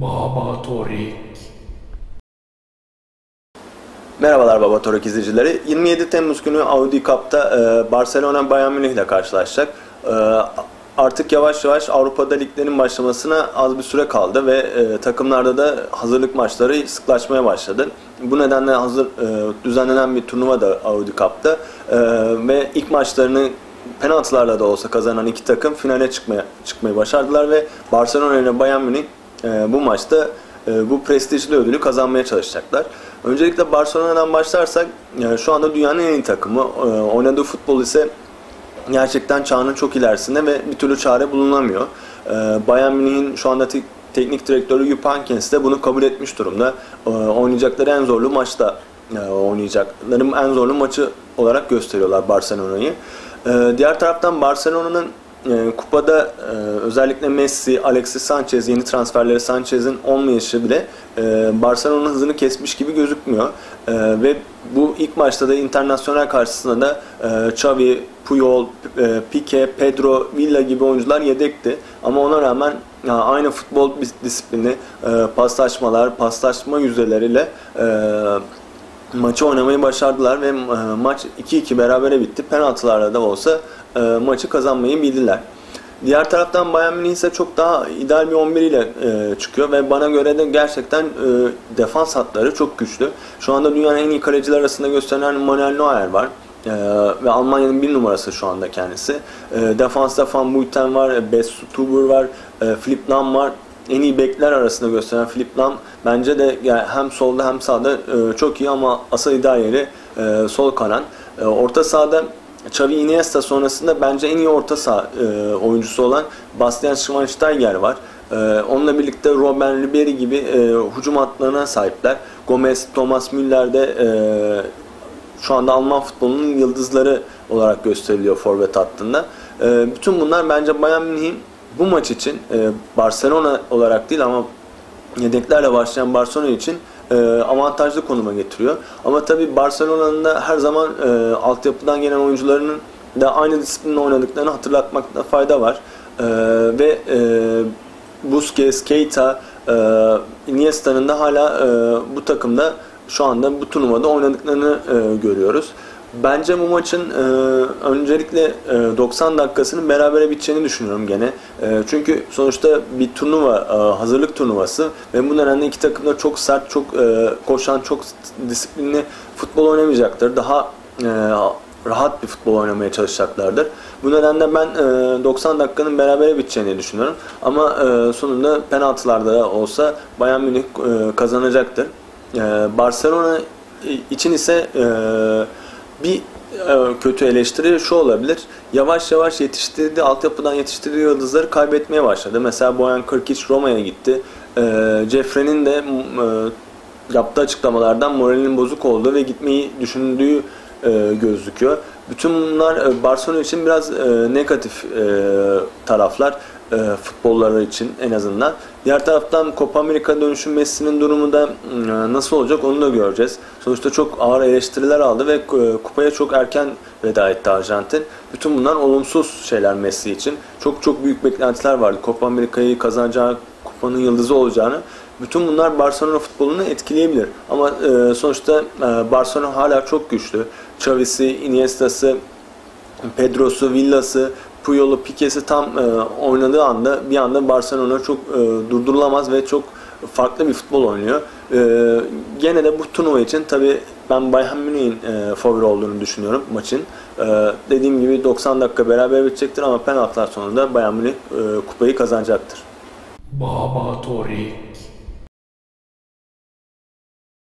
Baba Torik. Merhabalar Baba Torik izleyicileri. 27 Temmuz günü Audi Cup'ta e, Barcelona Bayern Münih ile karşılaşacak. E, artık yavaş yavaş Avrupa'da liglerin başlamasına az bir süre kaldı ve e, takımlarda da hazırlık maçları sıklaşmaya başladı. Bu nedenle hazır e, düzenlenen bir turnuva da Audi Cup'ta e, ve ilk maçlarını penaltılarla da olsa kazanan iki takım finale çıkmaya çıkmayı başardılar ve Barcelona ile Bayern Münih e, bu maçta e, bu prestijli ödülü kazanmaya çalışacaklar. Öncelikle Barcelona'dan başlarsak yani şu anda dünyanın en iyi takımı. E, oynadığı futbol ise gerçekten çağının çok ilerisinde ve bir türlü çare bulunamıyor. E, Bayern Münih'in şu anda te- teknik direktörü Jupp Heynckes de bunu kabul etmiş durumda. E, oynayacakları en zorlu maçta e, oynayacakları en zorlu maçı olarak gösteriyorlar Barcelona'yı. E, diğer taraftan Barcelona'nın e, kupada e, özellikle Messi, Alexis Sanchez, yeni transferleri Sanchez'in olmayışı bile e, Barcelona'nın hızını kesmiş gibi gözükmüyor. E, ve bu ilk maçta da internasyonel karşısında da e, Xavi, Puyol, e, Pique, Pedro, Villa gibi oyuncular yedekti. Ama ona rağmen ya, aynı futbol disiplini, e, paslaşmalar, paslaşma yüzdeleriyle e, maçı oynamayı başardılar ve e, maç 2-2 berabere bitti. Penaltılarla da olsa e, maçı kazanmayı bildiler. Diğer taraftan Bayern Münih ise çok daha ideal bir 11 ile e, çıkıyor ve bana göre de gerçekten e, defans hatları çok güçlü. Şu anda dünyanın en iyi kaleciler arasında gösterilen Manuel Neuer var. E, ve Almanya'nın bir numarası şu anda kendisi. E, defansta Van Buiten var, Best Stuber var, e, Philip Lahm var en iyi bekler arasında gösteren Philip Lahm bence de yani hem solda hem sağda e, çok iyi ama asıl ideal yeri e, sol kanan. E, orta sahada Xavi Iniesta sonrasında bence en iyi orta saha e, oyuncusu olan Bastian Schweinsteiger var. E, onunla birlikte Robben Ribery gibi e, hücum hatlarına sahipler. Gomez, Thomas Müller de e, şu anda Alman futbolunun yıldızları olarak gösteriliyor forvet hattında. E, bütün bunlar bence Bayern Münih'in bu maç için e, Barcelona olarak değil ama yedeklerle başlayan Barcelona için e, avantajlı konuma getiriyor. Ama tabii Barcelona'nın da her zaman e, altyapıdan gelen oyuncularının da aynı disiplinle oynadıklarını hatırlatmakta fayda var. E, ve e, Busquets, Keita, e, Iniesta'nın da hala e, bu takımda şu anda bu turnuvada oynadıklarını e, görüyoruz. Bence bu maçın e, öncelikle e, 90 dakikasının berabere biteceğini düşünüyorum gene. E, çünkü sonuçta bir turnuva, e, hazırlık turnuvası ve bu nedenle iki takım da çok sert, çok e, koşan, çok disiplinli futbol oynamayacaktır. Daha e, rahat bir futbol oynamaya çalışacaklardır. Bu nedenle ben e, 90 dakikanın berabere biteceğini düşünüyorum. Ama e, sonunda penaltılarda da olsa Bayern Münih e, kazanacaktır. E, Barcelona için ise e, bir e, kötü eleştiri şu olabilir. Yavaş yavaş yetiştirdiği, altyapıdan yetiştirdiği yıldızları kaybetmeye başladı. Mesela Boyan Krkic Roma'ya gitti. E, Jeffrey'nin de e, yaptığı açıklamalardan moralinin bozuk olduğu ve gitmeyi düşündüğü e, gözüküyor. Bütün bunlar Barcelona için biraz negatif taraflar e, futbolları için en azından. Diğer taraftan Copa Amerika dönüşüm Messi'nin durumu da e, nasıl olacak onu da göreceğiz. Sonuçta çok ağır eleştiriler aldı ve e, kupaya çok erken veda etti Arjantin. Bütün bunlar olumsuz şeyler Messi için. Çok çok büyük beklentiler vardı. Copa Amerika'yı kazanacağı, kupanın yıldızı olacağını. Bütün bunlar Barcelona futbolunu etkileyebilir. Ama e, sonuçta e, Barcelona hala çok güçlü. Xavi'si, Iniesta'sı, Pedro'su, Villa'sı, Puyol'u, Pique'si tam e, oynadığı anda bir anda Barcelona çok e, durdurulamaz ve çok farklı bir futbol oynuyor. E, gene de bu turnuva için tabi ben Bayern Münih'in e, favori olduğunu düşünüyorum maçın. E, dediğim gibi 90 dakika beraber bitecektir ama penaltılar sonunda Bayern Münih e, kupayı kazanacaktır. Baba Torik.